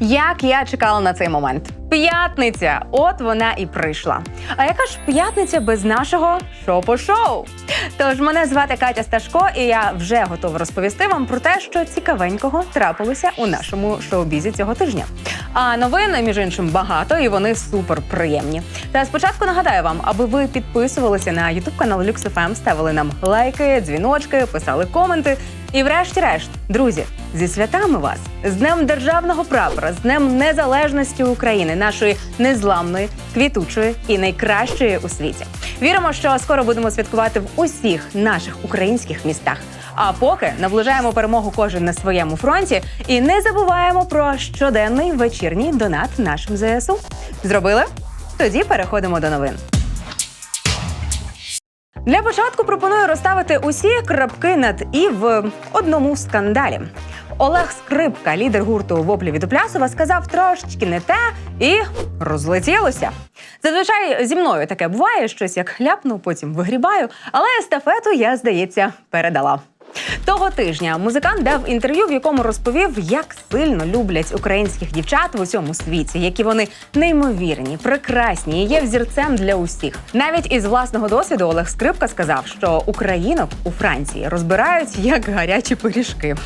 Як я чекала на цей момент? П'ятниця, от вона і прийшла. А яка ж п'ятниця без нашого шоу-по-шоу? Тож мене звати Катя Сташко, і я вже готова розповісти вам про те, що цікавенького трапилося у нашому шоу-бізі цього тижня. А новин, між іншим, багато і вони супер приємні. Та спочатку нагадаю вам, аби ви підписувалися на youtube канал LuxFM, ставили нам лайки, дзвіночки, писали коменти. І врешті-решт, друзі, зі святами вас з Днем державного прапора, з Днем Незалежності України, нашої незламної, квітучої і найкращої у світі. Віримо, що скоро будемо святкувати в усіх наших українських містах. А поки наближаємо перемогу кожен на своєму фронті і не забуваємо про щоденний вечірній донат нашим ЗСУ. Зробили? Тоді переходимо до новин. Для початку пропоную розставити усі крапки над і в одному скандалі. Олег Скрипка, лідер гурту Воплі від Оплясова, сказав трошечки не те і розлетілося. Зазвичай зі мною таке буває, щось як ляпну, потім вигрібаю, але естафету я, здається, передала. Того тижня музикант дав інтерв'ю, в якому розповів, як сильно люблять українських дівчат в усьому світі, які вони неймовірні, прекрасні і є взірцем для усіх. Навіть із власного досвіду Олег Скрипка сказав, що українок у Франції розбирають як гарячі пиріжки.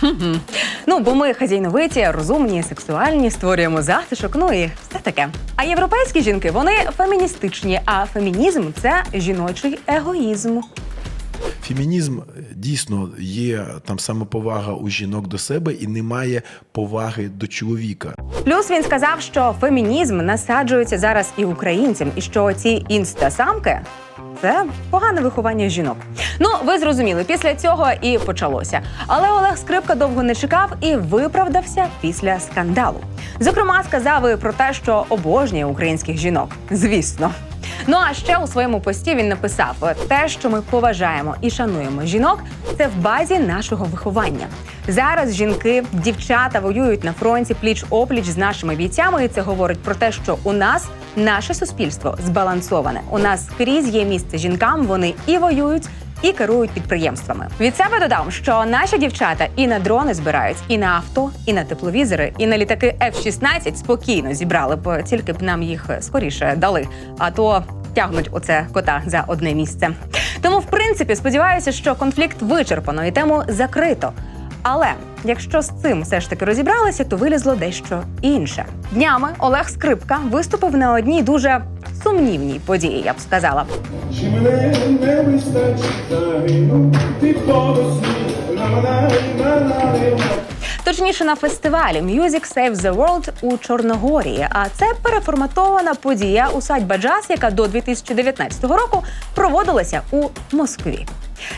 Ну бо ми хазяйновиті, розумні, сексуальні, створюємо затишок, ну і все таке. А європейські жінки вони феміністичні, а фемінізм це жіночий егоїзм. Фемінізм е, дійсно є там самоповага у жінок до себе і немає поваги до чоловіка. Плюс він сказав, що фемінізм насаджується зараз і українцям, і що ці інстасамки це погане виховання жінок. Ну, ви зрозуміли, після цього і почалося. Але Олег Скрипка довго не чекав і виправдався після скандалу. Зокрема, сказав і про те, що обожнює українських жінок. Звісно. Ну а ще у своєму пості він написав: те, що ми поважаємо і шануємо жінок, це в базі нашого виховання. Зараз жінки, дівчата воюють на фронті пліч опліч з нашими бійцями. І це говорить про те, що у нас наше суспільство збалансоване. У нас скрізь є місце жінкам. Вони і воюють. І керують підприємствами. Від себе додам, що наші дівчата і на дрони збирають, і на авто, і на тепловізори, і на літаки F-16 спокійно зібрали б, тільки б нам їх скоріше дали. А то тягнуть оце кота за одне місце. Тому, в принципі, сподіваюся, що конфлікт вичерпано і тему закрито. Але якщо з цим все ж таки розібралися, то вилізло дещо інше. Днями Олег Скрипка виступив на одній дуже сумнівній події, я б сказала. Чи мене не вистачить заміну, ти повесні, на-на-на-на-на-на. Точніше, на фестивалі Music Save the World у Чорногорії. А це переформатована подія усадьба джаз, яка до 2019 року проводилася у Москві.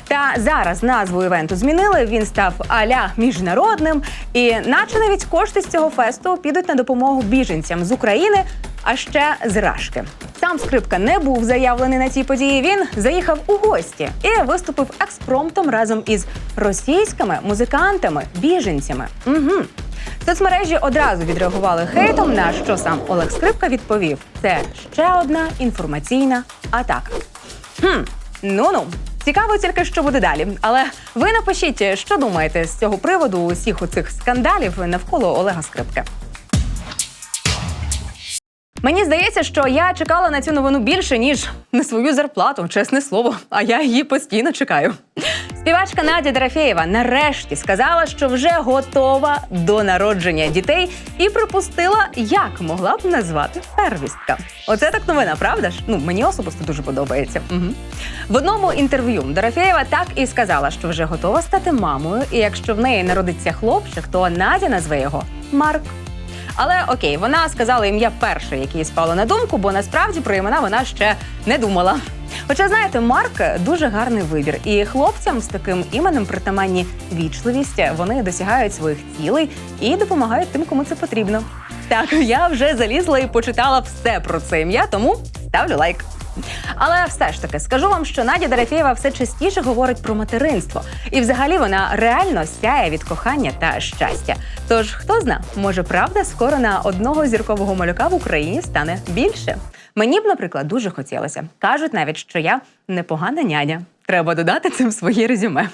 Та зараз назву івенту змінили. Він став аля міжнародним, і наче навіть кошти з цього фесту підуть на допомогу біженцям з України, а ще з. Сам скрипка не був заявлений на цій події. Він заїхав у гості і виступив експромтом разом із російськими музикантами, біженцями. Угу. Соцмережі одразу відреагували хейтом, на що сам Олег Скрипка відповів: це ще одна інформаційна атака. Хм, ну-ну. Цікаво тільки, що буде далі. Але ви напишіть, що думаєте з цього приводу усіх оцих скандалів навколо Олега Скрипки. Мені здається, що я чекала на цю новину більше, ніж на свою зарплату, чесне слово, а я її постійно чекаю. Співачка Надя Дорофєєва нарешті сказала, що вже готова до народження дітей і припустила, як могла б назвати первістка. Оце так новина, правда ж? Ну мені особисто дуже подобається. Угу. В одному інтерв'ю Дорофєєва так і сказала, що вже готова стати мамою, і якщо в неї народиться хлопчик, то Надя назве його Марк. Але окей, вона сказала ім'я перше, яке їй спало на думку, бо насправді про імена вона ще не думала. Хоча, знаєте, Марк дуже гарний вибір, і хлопцям з таким іменем притаманні вічливість, вони досягають своїх цілей і допомагають тим, кому це потрібно. Так, я вже залізла і почитала все про це ім'я, тому ставлю лайк. Але все ж таки скажу вам, що Надя Дорофєєва все частіше говорить про материнство, і взагалі вона реально сяє від кохання та щастя. Тож хто зна, може правда скоро на одного зіркового малюка в Україні стане більше. Мені б, наприклад, дуже хотілося. кажуть навіть, що я непогана няня. Треба додати цим своє резюме.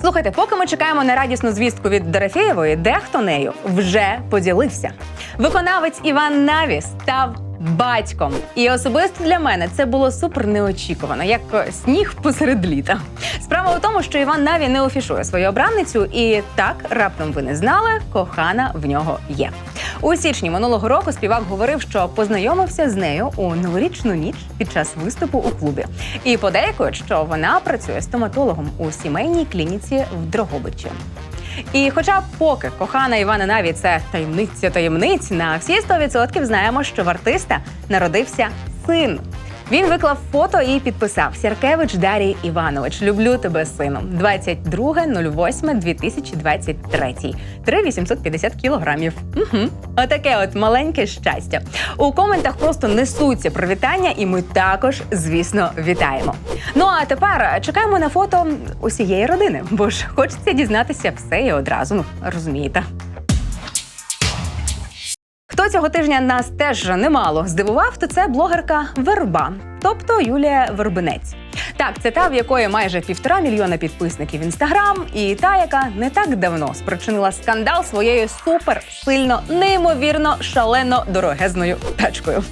Слухайте, поки ми чекаємо на радісну звістку від Дорофєєвої, дехто нею вже поділився. Виконавець Іван Наві став батьком. І особисто для мене це було супер неочікувано, як сніг посеред літа. Справа у тому, що Іван Наві не офішує свою обранницю, і так раптом ви не знали, кохана в нього є. У січні минулого року співак говорив, що познайомився з нею у новорічну ніч під час виступу у клубі. І подейкують, що вона працює стоматологом у сімейній клініці в Дрогобичі. І хоча поки кохана Івана Наві це таємниця таємниць, на всі 100% знаємо, що в артиста народився син. Він виклав фото і підписав Сіркевич Дарій Іванович. Люблю тебе, сину. 22.08.2023. 3,850 кілограмів. Угу. Отаке от маленьке щастя. У коментах просто несуться привітання, і ми також, звісно, вітаємо. Ну а тепер чекаємо на фото усієї родини, бо ж хочеться дізнатися все і одразу. Ну розумієте. Цього тижня нас теж немало здивував, то це блогерка Верба, тобто Юлія Вербинець. Так, це та, в якої майже півтора мільйона підписників інстаграм, і та, яка не так давно спричинила скандал своєю супер сильно, неймовірно шалено дорогезною тачкою.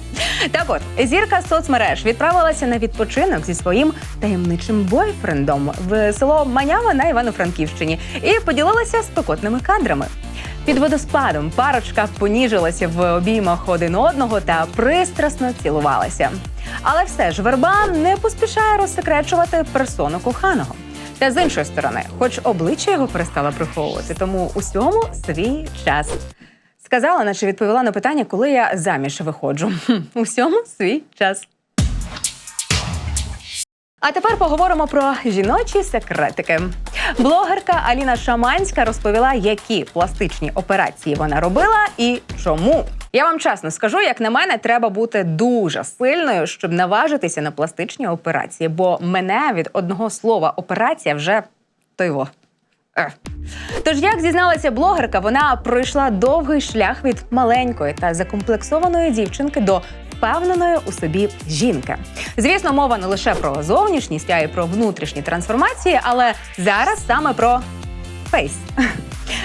Так от зірка соцмереж відправилася на відпочинок зі своїм таємничим бойфрендом в село Манява на Івано-Франківщині і поділилася спекотними кадрами. Під водоспадом парочка поніжилася в обіймах один одного та пристрасно цілувалася. Але все ж верба не поспішає розсекречувати персону коханого. Та з іншої сторони, хоч обличчя його перестала приховувати, тому усьому свій час. Сказала, наче відповіла на питання, коли я заміж виходжу. Усьому свій час. А тепер поговоримо про жіночі секретики. Блогерка Аліна Шаманська розповіла, які пластичні операції вона робила і чому. Я вам чесно скажу, як на мене, треба бути дуже сильною, щоб наважитися на пластичні операції, бо мене від одного слова операція вже тойво. Е. Тож, як зізналася блогерка, вона пройшла довгий шлях від маленької та закомплексованої дівчинки до впевненої у собі жінки. Звісно, мова не лише про зовнішність, а й про внутрішні трансформації, але зараз саме про фейс.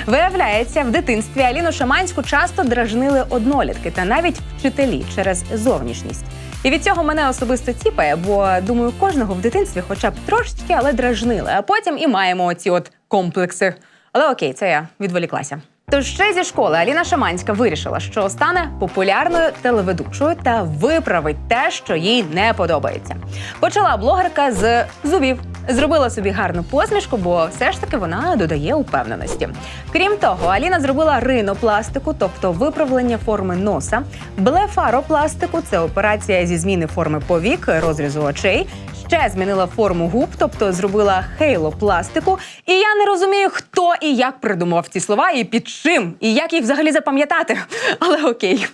Виявляється, в дитинстві Аліну Шаманську часто дражнили однолітки та навіть вчителі через зовнішність. І від цього мене особисто ціпає, бо думаю, кожного в дитинстві, хоча б трошечки, але дражнили. А потім і маємо оці от комплекси. Але окей, це я відволіклася. Тож ще зі школи Аліна Шаманська вирішила, що стане популярною телеведучою та виправить те, що їй не подобається. Почала блогерка з зубів. Зробила собі гарну посмішку, бо все ж таки вона додає упевненості. Крім того, Аліна зробила ринопластику, тобто виправлення форми носа, блефаропластику це операція зі зміни форми повік, розрізу очей. Ще змінила форму губ, тобто зробила хейлопластику. І я не розумію, хто і як придумав ці слова, і під чим, і як їх взагалі запам'ятати. Але окей.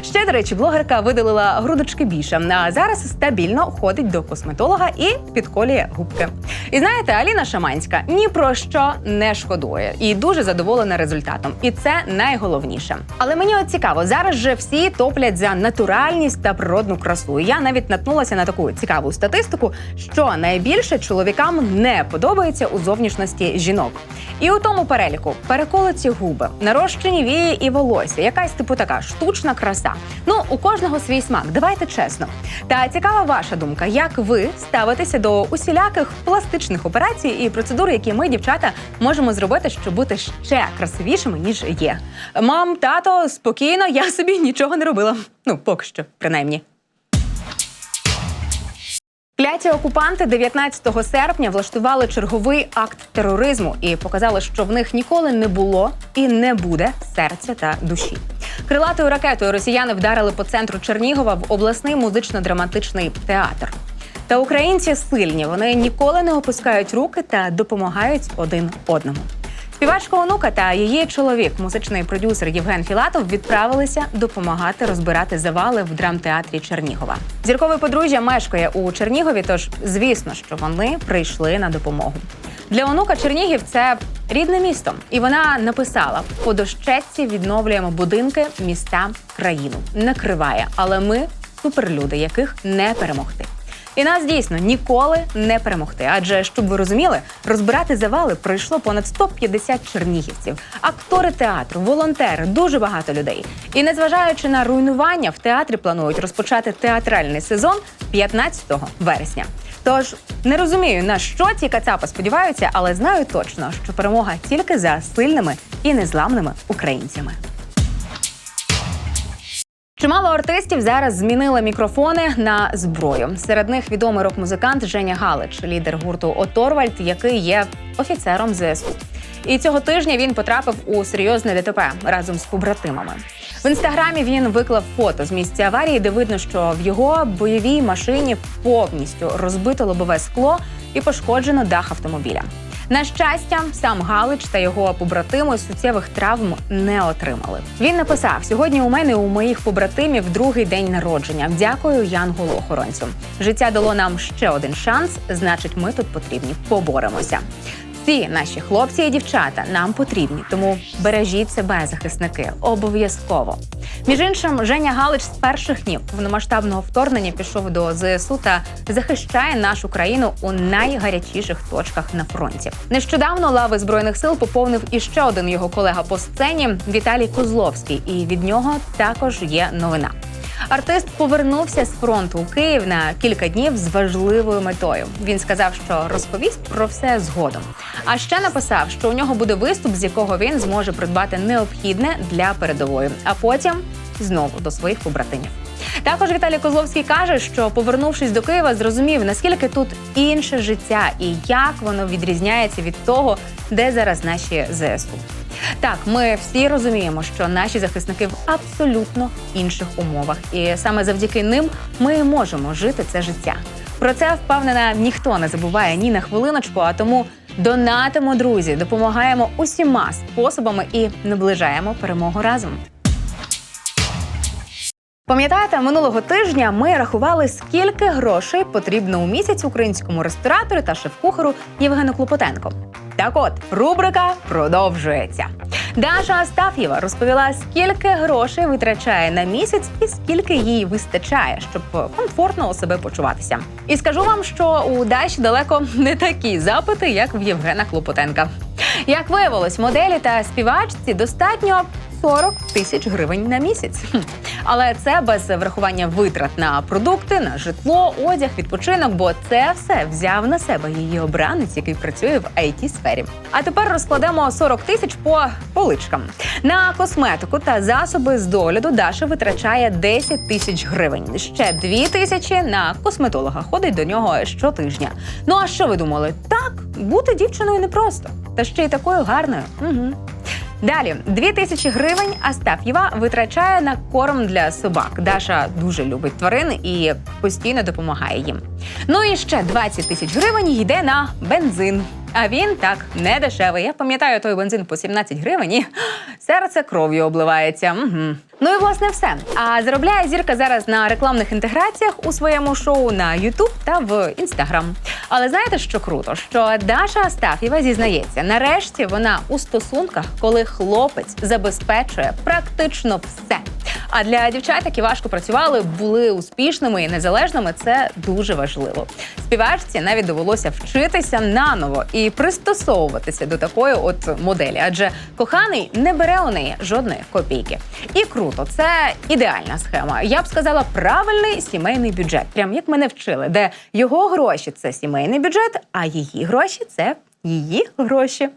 Ще, до речі, блогерка видалила грудочки більше, а зараз стабільно ходить до косметолога і підколює губки. І знаєте, Аліна Шаманська ні про що не шкодує і дуже задоволена результатом. І це найголовніше. Але мені от цікаво, зараз же всі топлять за натуральність та природну красу. Я навіть наткнулася на таку цікаву статистику, що найбільше чоловікам не подобається у зовнішності жінок. І у тому переліку переколоті губи, нарощені вії і волосся, якась типу така штучна краса. Ну у кожного свій смак. Давайте чесно. Та цікава ваша думка, як ви ставитеся до усіляких пластичних операцій і процедур, які ми, дівчата, можемо зробити, щоб бути ще красивішими ніж є. Мам, тато, спокійно, я собі нічого не робила. Ну поки що, принаймні. Кляті окупанти 19 серпня влаштували черговий акт тероризму і показали, що в них ніколи не було і не буде серця та душі. Крилатою ракетою росіяни вдарили по центру Чернігова в обласний музично-драматичний театр. Та українці сильні, вони ніколи не опускають руки та допомагають один одному. Співачка онука та її чоловік, музичний продюсер Євген Філатов, відправилися допомагати розбирати завали в драмтеатрі Чернігова. Зіркове подружжя мешкає у Чернігові, тож звісно, що вони прийшли на допомогу. Для онука Чернігів це рідне місто, і вона написала: по дощечці відновлюємо будинки, міста, країну. Накриває, але ми суперлюди, яких не перемогти. І нас дійсно ніколи не перемогти. Адже щоб ви розуміли, розбирати завали пройшло понад 150 чернігівців, актори театру, волонтери, дуже багато людей. І незважаючи на руйнування, в театрі планують розпочати театральний сезон 15 вересня. Тож не розумію на що ці кацапи сподіваються, але знаю точно, що перемога тільки за сильними і незламними українцями. Чимало артистів зараз змінили мікрофони на зброю. Серед них відомий рок-музикант Женя Галич, лідер гурту Оторвальд, який є офіцером ЗСУ. І цього тижня він потрапив у серйозне ДТП разом з побратимами. В інстаграмі він виклав фото з місця аварії, де видно, що в його бойовій машині повністю розбито лобове скло і пошкоджено дах автомобіля. На щастя, сам Галич та його побратими суттєвих травм не отримали. Він написав: сьогодні у мене у моїх побратимів другий день народження. Дякую Янголу охоронцю. Життя дало нам ще один шанс. Значить, ми тут потрібні. Поборемося. Всі наші хлопці і дівчата нам потрібні, тому бережіть себе, захисники, обов'язково. Між іншим, Женя Галич з перших днів повномасштабного вторгнення пішов до ЗСУ та захищає нашу країну у найгарячіших точках на фронті. Нещодавно лави збройних сил поповнив іще один його колега по сцені Віталій Козловський, і від нього також є новина. Артист повернувся з фронту у Київ на кілька днів з важливою метою. Він сказав, що розповість про все згодом. А ще написав, що у нього буде виступ, з якого він зможе придбати необхідне для передової, а потім знову до своїх побратимів. Також Віталій Козловський каже, що повернувшись до Києва, зрозумів наскільки тут інше життя і як воно відрізняється від того, де зараз наші ЗСУ. Так, ми всі розуміємо, що наші захисники в абсолютно інших умовах, і саме завдяки ним ми можемо жити це життя. Про це впевнена ніхто не забуває ні на хвилиночку, а тому донатимо, друзі, допомагаємо усіма способами і наближаємо перемогу разом. Пам'ятаєте, минулого тижня ми рахували, скільки грошей потрібно у місяць українському ресторатору та шеф-кухару Євгену Клопотенко. Так от, рубрика продовжується. Даша Астаф'єва розповіла, скільки грошей витрачає на місяць і скільки їй вистачає, щоб комфортно у себе почуватися. І скажу вам, що у Даші далеко не такі запити, як в Євгена Клопотенка. Як виявилось, моделі та співачці достатньо 40 тисяч гривень на місяць. Але це без врахування витрат на продукти, на житло, одяг, відпочинок, бо це все взяв на себе її обранець, який працює в it сфері. А тепер розкладемо 40 тисяч по поличкам. На косметику та засоби з догляду Даша витрачає 10 тисяч гривень. Ще 2 тисячі на косметолога ходить до нього щотижня. Ну а що ви думали? Так, бути дівчиною непросто, та ще й такою гарною. Угу. Далі дві тисячі гривень Астаф'єва витрачає на корм для собак. Даша дуже любить тварин і постійно допомагає їм. Ну і ще 20 тисяч гривень йде на бензин. А він так не дешевий. Я пам'ятаю той бензин по 17 гривень і серце кров'ю обливається. Угу. Ну і власне все. А заробляє зірка зараз на рекламних інтеграціях у своєму шоу на YouTube та в Instagram. Але знаєте, що круто? Що Даша Астаф'єва зізнається, нарешті вона у стосунках, коли хлопець забезпечує практично все. А для дівчат, які важко працювали, були успішними і незалежними, це дуже важливо. Співачці навіть довелося вчитися наново і пристосовуватися до такої от моделі, адже коханий не бере у неї жодної копійки. І круто, це ідеальна схема. Я б сказала, правильний сімейний бюджет, прям як мене вчили, де його гроші це сімейний бюджет, а її гроші це її гроші.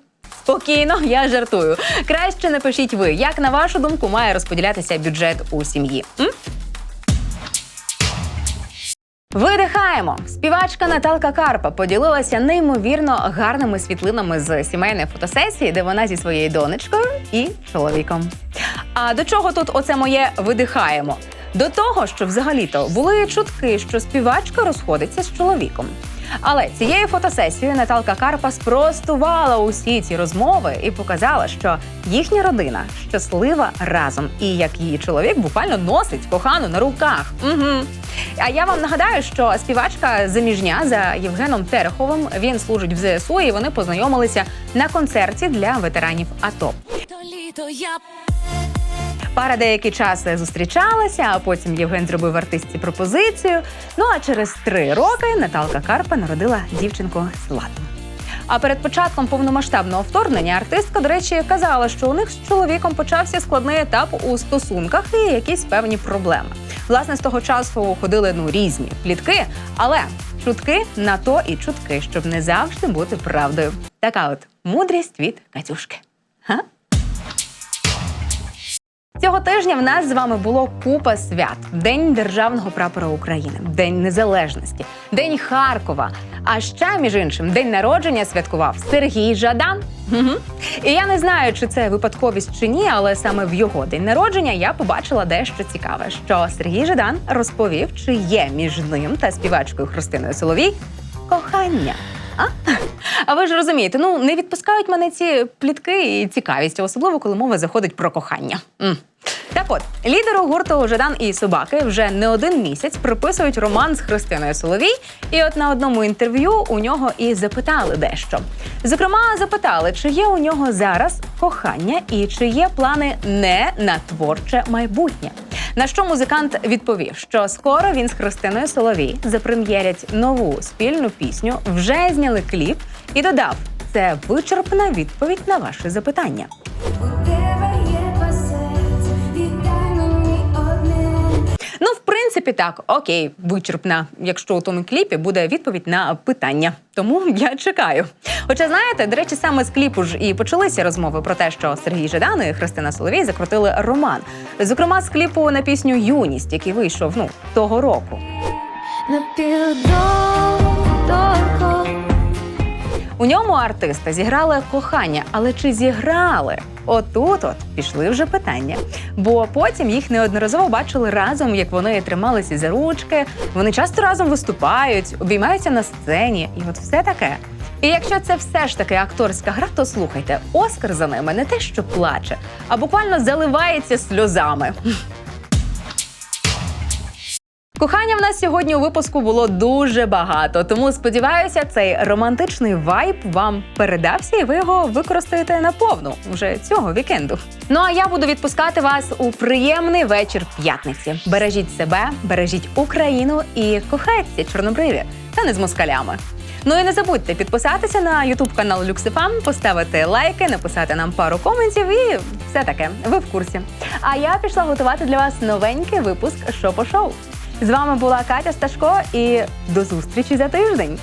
Спокійно, я жартую. Краще напишіть ви, як на вашу думку має розподілятися бюджет у сім'ї. М? Видихаємо. Співачка Наталка Карпа поділилася неймовірно гарними світлинами з сімейної фотосесії, де вона зі своєю донечкою і чоловіком. А до чого тут оце моє видихаємо? До того, що взагалі-то були чутки, що співачка розходиться з чоловіком. Але цією фотосесією Наталка Карпа спростувала усі ці розмови і показала, що їхня родина щаслива разом, і як її чоловік буквально носить кохану на руках. Угу. А я вам нагадаю, що співачка заміжня за Євгеном Тереховим. Він служить в ЗСУ, і вони познайомилися на концерті для ветеранів АТО. То літо я Пара деякий час зустрічалася, а потім Євген зробив артистці пропозицію. Ну а через три роки Наталка Карпа народила дівчинку Злату. А перед початком повномасштабного вторгнення артистка, до речі, казала, що у них з чоловіком почався складний етап у стосунках і якісь певні проблеми. Власне, з того часу ходили ну різні плітки, але чутки на то і чутки, щоб не завжди бути правдою. Така от мудрість від Катюшки. Га? Цього тижня в нас з вами було купа свят: День державного прапора України, День Незалежності, День Харкова. А ще, між іншим, день народження святкував Сергій Жадан. Угу. І я не знаю, чи це випадковість чи ні, але саме в його день народження я побачила дещо цікаве, що Сергій Жадан розповів, чи є між ним та співачкою Христиною Соловій кохання. А? А ви ж розумієте, ну не відпускають мене ці плітки і цікавість, особливо коли мова заходить про кохання. М. Так от, лідеру гурту Жадан і Собаки вже не один місяць приписують роман з Христиною Соловій. І от на одному інтерв'ю у нього і запитали дещо. Зокрема, запитали, чи є у нього зараз кохання і чи є плани не на творче майбутнє. На що музикант відповів, що скоро він з Христиною Соловій запрем'єрять нову спільну пісню, вже зняли кліп і додав: це вичерпна відповідь на ваше запитання. Ну, в принципі, так, окей, вичерпна, якщо у тому кліпі буде відповідь на питання. Тому я чекаю. Хоча, знаєте, до речі, саме з кліпу ж і почалися розмови про те, що Сергій Жадан і Христина Соловій закрутили роман. Зокрема, з кліпу на пісню Юність, який вийшов ну того року. На. У ньому артисти зіграли кохання, але чи зіграли? Отут от пішли вже питання. Бо потім їх неодноразово бачили разом, як вони трималися за ручки. Вони часто разом виступають, обіймаються на сцені, і от все таке. І якщо це все ж таки акторська гра, то слухайте, Оскар за ними не те, що плаче, а буквально заливається сльозами. Кохання в нас сьогодні у випуску було дуже багато, тому сподіваюся, цей романтичний вайб вам передався, і ви його використаєте наповну вже цього вікенду. Ну а я буду відпускати вас у приємний вечір п'ятниці. Бережіть себе, бережіть Україну і кохайтеся чорнобриві та не з москалями. Ну і не забудьте підписатися на Ютуб канал Люксифам, поставити лайки, написати нам пару коментів і все таке. Ви в курсі. А я пішла готувати для вас новенький випуск «Що по шоу. З вами була Катя Сташко і до зустрічі за тиждень.